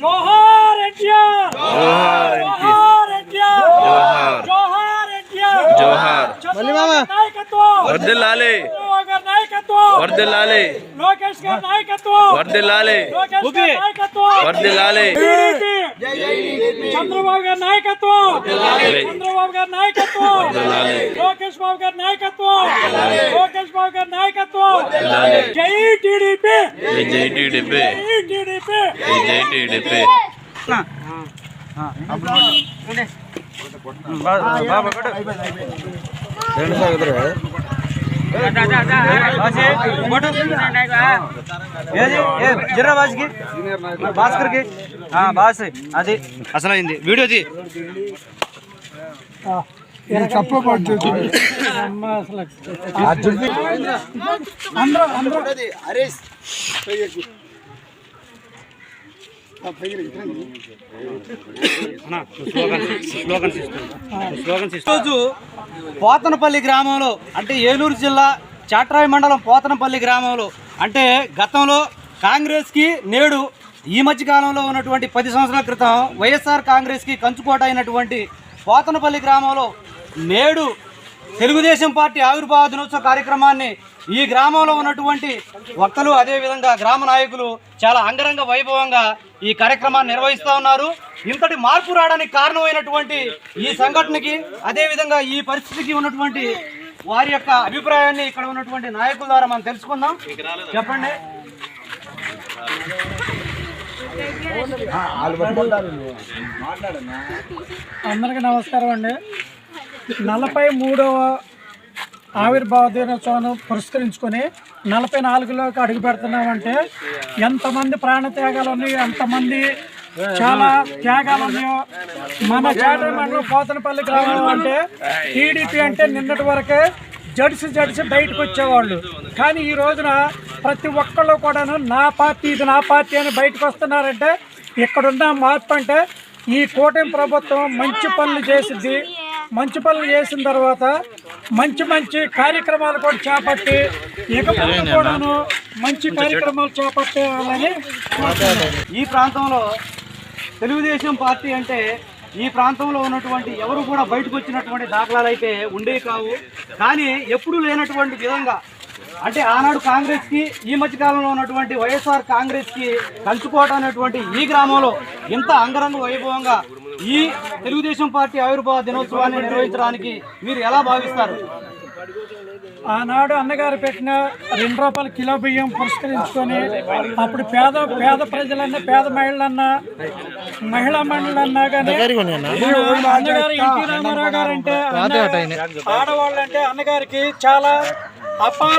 जोहार इंडिया। जोहार इंडिया। जोहार इंडिया। जोहार। मल्ली मामा वर्दे लाले। वर्दे लाले। लोकेश का नायकत्व। वर्दे लाले। वर्दे लाले। చంద్రబాబు గారి నాయకత్వం. చంద్రబాబు గారి నాయకత్వం. లోకేష్ బాబు గారి నాయకత్వం. లోకేష్ బాబు గారి నాయకత్వం. జై టీడీపీ. జై జై టీడీపీ. జై టీడీపీ. జై జై టీడీపీ. ఏది ఏ జర్రా బాస్కి భాస్కర్కి? ఆ, బాస్ అది. అసలు అయింది వీడియోది ఈరోజు పోతనపల్లి గ్రామంలో అంటే ఏలూరు జిల్లా చాట్రాయి మండలం పోతనపల్లి గ్రామంలో అంటే గతంలో కాంగ్రెస్కి నేడు ఈ మధ్య కాలంలో ఉన్నటువంటి పది సంవత్సరాల క్రితం వైఎస్ఆర్ కాంగ్రెస్కి కంచుకోట అయినటువంటి పోతనపల్లి గ్రామంలో నేడు తెలుగుదేశం పార్టీ ఆవిర్భావ దినోత్సవ కార్యక్రమాన్ని ఈ గ్రామంలో ఉన్నటువంటి వక్తలు అదేవిధంగా గ్రామ నాయకులు చాలా అంగరంగ వైభవంగా ఈ కార్యక్రమాన్ని నిర్వహిస్తూ ఉన్నారు. ఇంతటి మార్పు రావడానికి కారణమైనటువంటి ఈ సంఘటనకి అదేవిధంగా ఈ పరిస్థితికి ఉన్నటువంటి వారి యొక్క అభిప్రాయాన్ని ఇక్కడ ఉన్నటువంటి నాయకుల ద్వారా మనం తెలుసుకుందాం. చెప్పండి. అందరికీ నమస్కారం అండి. నలభై మూడవ ఆవిర్భావ దినోత్సవాన్ని పురస్కరించుకొని నలభై నాలుగులోకి అడుగు పెడుతున్నామంటే ఎంతమంది ప్రాణత్యాగాలు ఉన్నాయో ఎంతమంది చాలా త్యాగాలు ఉన్నాయో మన జాతర మండలం పోతనపల్లి గ్రామం అంటే టీడీపీ అంటే నిన్నటి వరకే జడిసి జడిసి బయటకు వచ్చేవాళ్ళు. కానీ ఈ రోజున ప్రతి ఒక్కళ్ళు కూడాను నా పార్టీ ఇది నా పార్టీ అని బయటకు వస్తున్నారంటే ఇక్కడున్న మార్పు అంటే ఈ కూటమి ప్రభుత్వం మంచి పనులు చేసింది మంచి పనులు చేసిన తర్వాత మంచి మంచి కార్యక్రమాలు కూడా చేపట్టి ఇక కూడాను మంచి కార్యక్రమాలు చేపట్టాలని ఈ ప్రాంతంలో తెలుగుదేశం పార్టీ అంటే ఈ ప్రాంతంలో ఉన్నటువంటి ఎవరు కూడా బయటకు వచ్చినటువంటి దాఖలాలు అయితే ఉండేవి కావు. కానీ ఎప్పుడూ లేనటువంటి విధంగా అంటే ఆనాడు కాంగ్రెస్కి ఈ మధ్యకాలంలో ఉన్నటువంటి వైఎస్ఆర్ కాంగ్రెస్కి కంచుకోట అనేటువంటి ఈ గ్రామంలో ఇంత అంగరంగ వైభవంగా ఈ తెలుగుదేశం పార్టీ ఆవిర్భావ దినోత్సవాన్ని నిర్వహించడానికి మీరు ఎలా భావిస్తారు? ఆనాడు అన్నగారు పెట్టిన రెండు రూపాయల కిలో బియ్యం పురస్కరించుకొని అప్పుడు పేద పేద ప్రజలన్నా పేద మహిళలన్నా మహిళా మండలన్నా కానీ అన్నగారు ఎన్టీ రామారావు గారు అంటే ఆడవాళ్ళు అంటే అన్నగారికి చాలా అపార